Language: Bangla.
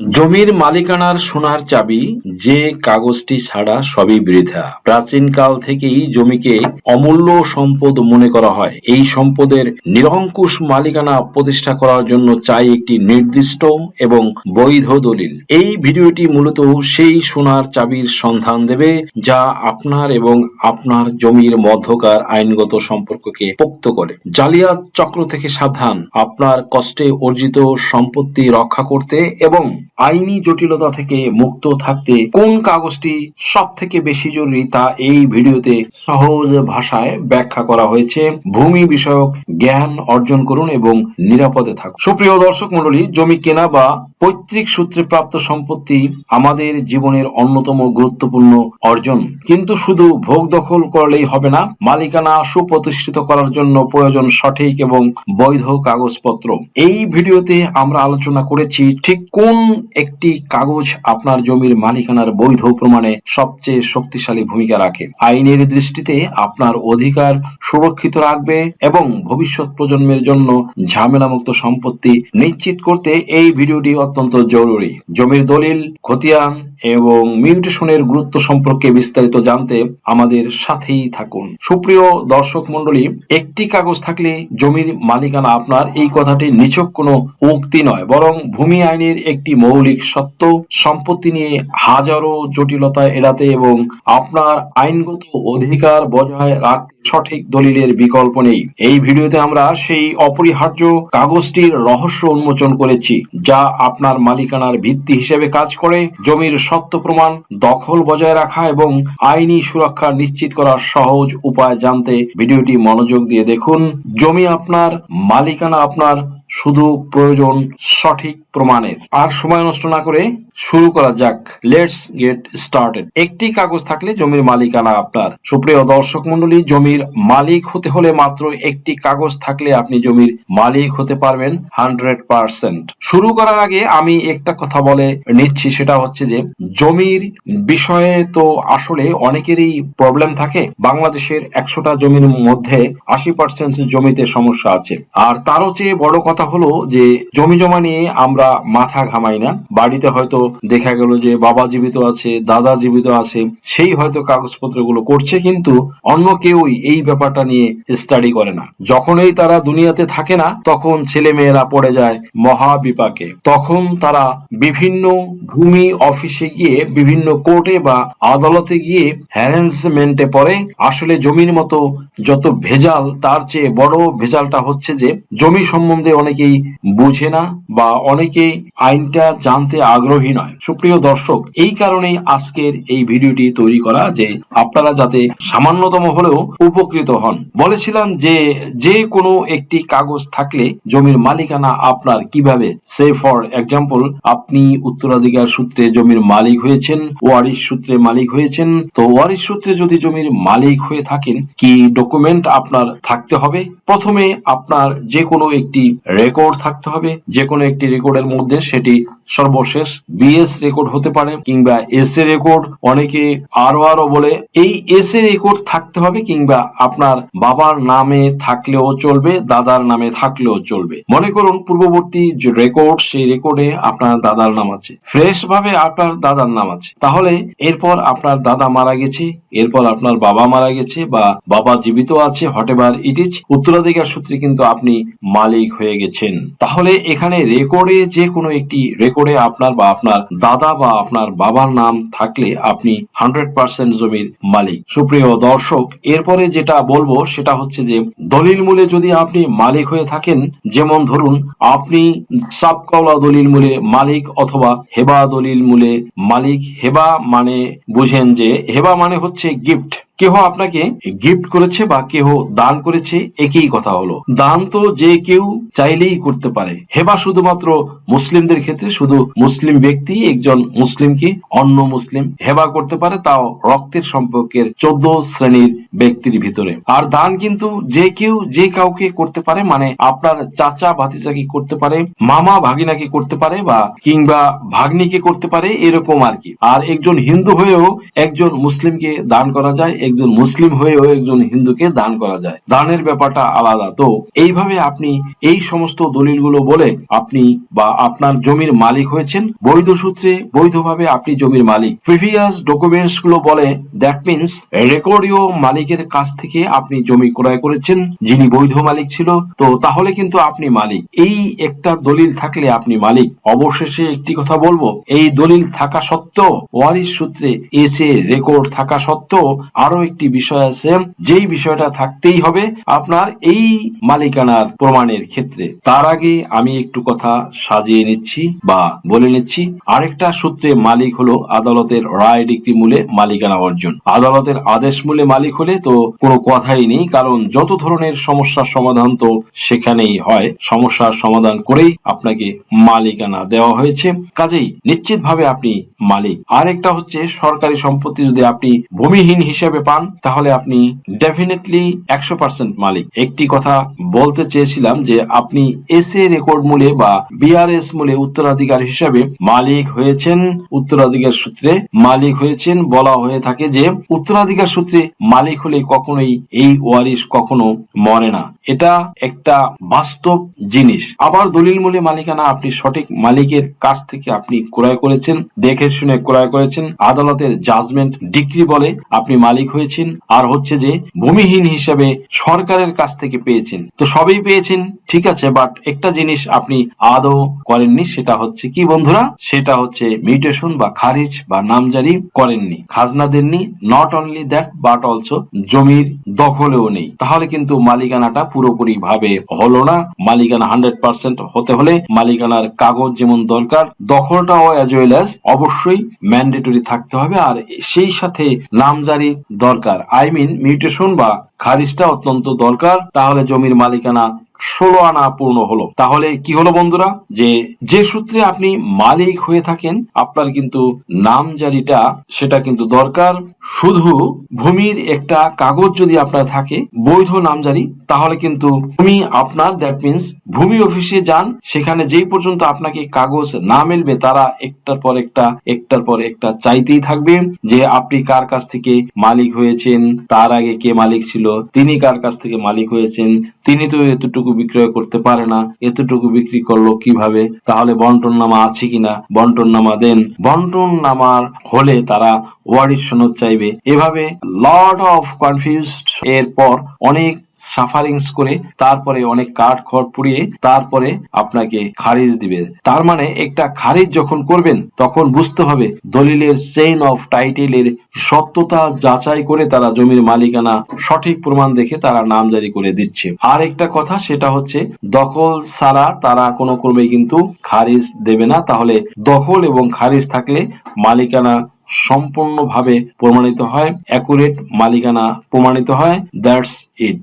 জমির মালিকানার সোনার চাবি, যে কাগজটি ছাড়া সবই বৃথা। প্রাচীনকাল থেকেই জমিকে অমূল্য সম্পদ মনে করা হয়। এই সম্পদের নিরঙ্কুশ মালিকানা প্রতিষ্ঠা করার জন্য চাই একটি নির্দিষ্ট এবং বৈধ দলিল। এই ভিডিওটি মূলত সেই সোনার চাবির সন্ধান দেবে, যা আপনার এবং আপনার জমির মধ্যকার আইনগত সম্পর্ককে পোক্ত করে। জালিয়াত চক্র থেকে সাবধান। আপনার কষ্টে অর্জিত সম্পত্তি রক্ষা করতে এবং আইনি জটিলতা থেকে মুক্ত থাকতে কোন কাগজটি সব থেকে বেশি জরুরি তা এই ভিডিওতে সহজ ভাষায় ব্যাখ্যা করা হয়েছে। ভূমি বিষয়ক জ্ঞান অর্জন করুন এবং নিরাপদে থাকুন। সুপ্রিয় দর্শক মন্ডলী জমি কেনা বা পৈতৃক সূত্রে প্রাপ্ত সম্পত্তি আমাদের জীবনের অন্যতম গুরুত্বপূর্ণ অর্জন। কিন্তু শুধু ভোগ দখল করলেই হবে না, মালিকানা সুপ্রতিষ্ঠিত করার জন্য প্রয়োজন সঠিক এবং বৈধ কাগজপত্র। এই ভিডিওতে আমরা আলোচনা করেছি ঠিক কোন একটি কাগজ আপনার জমির মালিকানার বৈধ প্রমাণে সবচেয়ে শক্তিশালী ভূমিকা রাখে। আইনের দৃষ্টিতে আপনার অধিকার সুরক্ষিত রাখবে এবং ভবিষ্যৎ প্রজন্মের জন্য ঝামেলামুক্ত সম্পত্তি নিশ্চিত করতে এই ভিডিওটি অত্যন্ত জরুরি। জমির দলিল, খতিয়ান এবং মিউটেশনের গুরুত্ব সম্পর্কে বিস্তারিত জানতে আমাদের সাথেই থাকুন। সুপ্রিয় দর্শক মন্ডলী একটি কাগজ থাকলে জমির মালিকানা আপনার এই কথাটি নিচক কোনো উক্তি নয়, বরং ভূমি আইনের একটি মৌলিক সত্য, সম্পত্তি নিয়ে হাজারো জটিলতা এড়াতে এবং আপনার আইনগত অধিকার বজায় রাখতে সঠিক দলিলের বিকল্প নেই। এই ভিডিওতে আমরা সেই অপরিহার্য কাগজটির রহস্য উন্মোচন করেছি, যা আপনার মালিকানার ভিত্তি হিসেবে কাজ করে, জমির সত্য প্রমাণ দখল বজায় রাখা এবং আইনি সুরক্ষা নিশ্চিত করার সহজ উপায় জানতে ভিডিওটি মনোযোগ দিয়ে দেখুন। জমি আপনার, মালিকানা আপনার শুধু প্রয়োজন সঠিক প্রমাণের। আর সময় নষ্ট না করে শুরু করা যাক। লেটস গেট স্টার্টেড একটি কাগজ থাকলে জমির মালিকানা আপনার। সুপ্রিয় দর্শক মন্ডলী জমির মালিক হতে হলে মাত্র একটি কাগজ থাকলে আপনি জমির মালিক হতে পারবেন হান্ড্রেড পার্সেন্ট শুরু করার আগে আমি একটা কথা বলে নিচ্ছি, সেটা হচ্ছে যে জমির বিষয়ে তো আসলে অনেকেরই প্রবলেম থাকে। বাংলাদেশের একশোটা জমির মধ্যে আশি পার্সেন্ট জমিতে সমস্যা আছে। আর তারও চেয়ে বড় কথা হলো যে জমি জমা নিয়ে আমরা মাথা ঘামাই না। বাড়িতে হয়তো দেখা গেল যে বাবা জীবিত আছে, দাদা জীবিত আছে, সেই হয়তো কাগজপত্রগুলো করছে কিন্তু অন্য কেউই এই ব্যাপারটা নিয়ে স্টাডি করে না। যখনই তারা দুনিয়াতে থাকে না, তখন ছেলে মেয়েরা পড়ে যায় মহা বিপাকে তখন তারা বিভিন্ন ভূমি অফিসে গিয়ে, বিভিন্ন কোর্টে বা আদালতে গিয়ে হ্যারাসমেন্টে পড়ে। আসলে জমির মতো যত ভেজাল, তার চেয়ে বড় ভেজালটা হচ্ছে যে জমি সম্বন্ধে অনেকেই বুঝে না বা অনেকেই আইনটা জানতে আগ্রহী নয়। সুপ্রিয় দর্শক, এই কারণেই আজকের এই ভিডিওটি তৈরি করা যে আপনারা যাতে সামান্যতম হলেও উপকৃত হন। বলেছিলাম যে যে কোনো একটি কাগজ থাকলে জমির মালিকানা আপনার কীভাবে? সে ফর এক্সাম্পল, আপনি উত্তরাধিকার সূত্রে জমির মালিক হয়েছেন, ওয়ারিশ সূত্রে মালিক হয়েছেন। তো ওয়ারিশ সূত্রে যদি জমির মালিক হয়ে থাকেন, কি ডকুমেন্ট আপনার থাকতে হবে? প্রথমে আপনার যে কোনো একটি রেকর্ড থাকতে হবে যে কোনো একটি রেকর্ডের মধ্যে সেটি সর্বশেষ বিএস রেকর্ড হতে পারে কিংবা এস এ রেকর্ড অনেকে আরও আরও বলে এই এস এ রেকর্ড থাকতে হবে কিংবা আপনার বাবার নামে থাকলেও চলবে, দাদার নামে থাকলেও চলবে। মনে করুন পূর্ববর্তী যে রেকর্ড সেই রেকর্ডে আপনার দাদার নাম আছে। ফ্রেশ ভাবে আপনার দাদার নাম আছে। তাহলে এরপর আপনার দাদা মারা গেছে, এরপর আপনার বাবা মারা গেছে বা বাবা জীবিত আছে হটেবার ইট ইজ, উত্তরাধিকার সূত্রে কিন্তু আপনি মালিক হয়ে গেছেন। তাহলে এখানে রেকর্ডে যে কোনো একটি রেকর্ডে আপনার বা আপনার দাদা বা আপনার বাবার নাম থাকলে আপনি হান্ড্রেড পার্সেন্ট জমির মালিক। সুপ্রিয় দর্শক, এরপরে যেটা বলব সেটা হচ্ছে যে, দলিল মূলে যদি আপনি মালিক হয়ে থাকেন, যেমন ধরুন, আপনি সাবকাওলা দলিল মূলে মালিক অথবা হেবা দলিল মূলে মালিক, হেবা মানে বুঝেন যে, হেবা মানে হচ্ছে গিফট কেহ আপনাকে গিফট করেছে বা কেহ দান করেছে, একই কথা হলো। দান তো যে কেউ চাইলেই করতে পারে। হেবা শুধুমাত্র মুসলিমদের ক্ষেত্রে, শুধু মুসলিম ব্যক্তি, একজন মুসলিমকে অন্য মুসলিম হেবা করতে পারে, তাও রক্তের সম্পর্কের চোদ্দ শ্রেণির ব্যক্তির ভিতরে। আর দান কিন্তু যে কেউ যে কাউকে করতে পারে মানে আপনার চাচা, ভাতিজাকে করতে পারে, মামা, ভাগিনাকে করতে পারে বা কিংবা ভাগ্নিকে করতে পারে, এরকম আর কি। আর একজন হিন্দু হয়েও একজন মুসলিমকে দান করা যায় একজন মুসলিম হয়েও একজন হিন্দুকে দান করা যায়। দানের ব্যাপারটা আলাদা। তো এইভাবে আপনি এই সমস্ত দলিলগুলো বলে আপনি বা আপনার জমির মালিক হয়েছেন। বৈধ সূত্রে বৈধভাবে আপনি জমির মালিক। প্রিভিয়াস ডকুমেন্টসগুলো বলে দ্যাট মিনস রেকর্ডীয় মালিকের কাছ থেকে আপনি জমি ক্রয় করেছেন, যিনি বৈধ মালিক ছিল। তো তাহলে কিন্তু আপনি মালিক। এই একটা দলিল থাকলে আপনি মালিক। অবশেষে একটি কথা বলব। এই দলিল থাকা সত্ত্বেও ওয়ারিশ সূত্রে এসে রেকর্ড থাকা সত্ত্বেও আরও একটি বিষয় আছে, যেই বিষয়টা থাকতেই হবে আপনার এই মালিকানার প্রমাণের ক্ষেত্রে। তার আগে আমি একটু কথা সাজিয়ে নিচ্ছি বা বলে নিচ্ছি। আরেকটা সূত্রে মালিক হলো আদালতের রায় ডিগ্রি মূলে মালিকানা অর্জন। আদালতের আদেশ মূলে মালিক হলে তো কোনো কথাই নেই, কারণ যত ধরনের সমস্যার সমাধান তো সেখানেই হয়। সমস্যার সমাধান করেই আপনাকে মালিকানা দেওয়া হয়েছে। কাজেই নিশ্চিতভাবে আপনি মালিক। আরেকটা হচ্ছে সরকারি সম্পত্তি যদি আপনি ভূমিহীন হিসেবে পান, তাহলে আপনি ডেফিনেটলি একশো পার্সেন্ট মালিক। একটি কথা বলতে চেয়েছিলাম যে আপনি এস এ রেকর্ড মূলে বা বিআরএস মূলে উত্তরাধিকার হিসাবে মালিক হয়েছেন। উত্তরাধিকার সূত্রে মালিক হয়েছেন। বলা হয়ে থাকে যে উত্তরাধিকার সূত্রে মালিক হলে কখনোই এই ওয়ারিশ কখনো মরে না। এটা একটা বাস্তব জিনিস। আবার দলিল মূলে মালিকানা আপনি সঠিক মালিকের কাছ থেকে আপনি ক্রয় করেছেন, দেখে শুনে ক্রয় করেছেন। আদালতের জাজমেন্ট ডিগ্রি বলে আপনি মালিক হয়েছেন আর হচ্ছে যে ভূমিহীন হিসাবে সরকারের কাছ থেকে পেয়েছেন। তো সবই পেয়েছেন, ঠিক আছে বাট একটা জিনিস আপনি আদৌ করেননি, সেটা হচ্ছে কি বন্ধুরা? সেটা হচ্ছে মিউটেশন বা খারিজ বা নামজারি করেননি, খাজনা দেননি not only that but also জমির দখলেও নেই। তাহলে কিন্তু মালিকানাটা পুরোপুরি ভাবে হলো না। মালিকানা হান্ড্রেড পার্সেন্ট হতে হলে মালিকানার কাগজ যেমন দরকার, দখলটাও অ্যাজ ওয়েল অবশ্যই ম্যান্ডেটরি থাকতে হবে। আর সেই সাথে নামজারি দরকার। আই মিন মিউটেশন বা খারিজটা অত্যন্ত দরকার। তাহলে জমির মালিকানা ষোলো আনা পূর্ণ হলো। তাহলে কি হলো বন্ধুরা? যে যে সূত্রে আপনি মালিক হয়ে থাকেন, আপনার কিন্তু নামজারিটা, সেটা কিন্তু দরকার। শুধু ভূমির একটা কাগজ যদি আপনার থাকে, বৈধ নামজারি, তাহলে কিন্তু ভূমি আপনার দ্যাট মিনস ভূমি অফিসে যান, সেখানে যেই পর্যন্ত আপনাকে কাগজ না মিলবে, তারা একটার পর একটা, একটার পর একটা চাইতেই থাকবে যে, আপনি কার কাছ থেকে মালিক হয়েছেন, তার আগে কে মালিক ছিল, তিনি কার কাছ থেকে মালিক হয়েছেন, তিনি তো এতটুকু বিক্রয় করতে পারে না, এতটুকু বিক্রি করল কীভাবে? তাহলে বন্টন নামা আছে কিনা? বন্টন নামা দেন। বন্টন নামার হলে তারা ওয়ারিশ সনদ চাইবে। এভাবে লর্ড অফ কনফিউজ এর পর অনেক সাফারিংস করে তারপরে অনেক কাঠ খড় পুড়িয়ে তারপরে আপনাকে খারিজ দিবে। তার মানে একটা খারিজ যখন করবেন, তখন বুঝতে হবে দলিলের চেইন অফ টাইটেলের সত্যতা যাচাই করে তারা জমির মালিকানা সঠিক প্রমাণ দেখে তারা নামজারি করে দিচ্ছে। আর একটা কথা, সেটা হচ্ছে দখল ছাড়া তারা কোনো ক্রমে কিন্তু খারিজ দেবে না। তাহলে দখল এবং খারিজ থাকলে মালিকানা সম্পূর্ণভাবে প্রমাণিত হয় অ্যাকুরেট মালিকানা প্রমাণিত হয় দ্যাটস ইট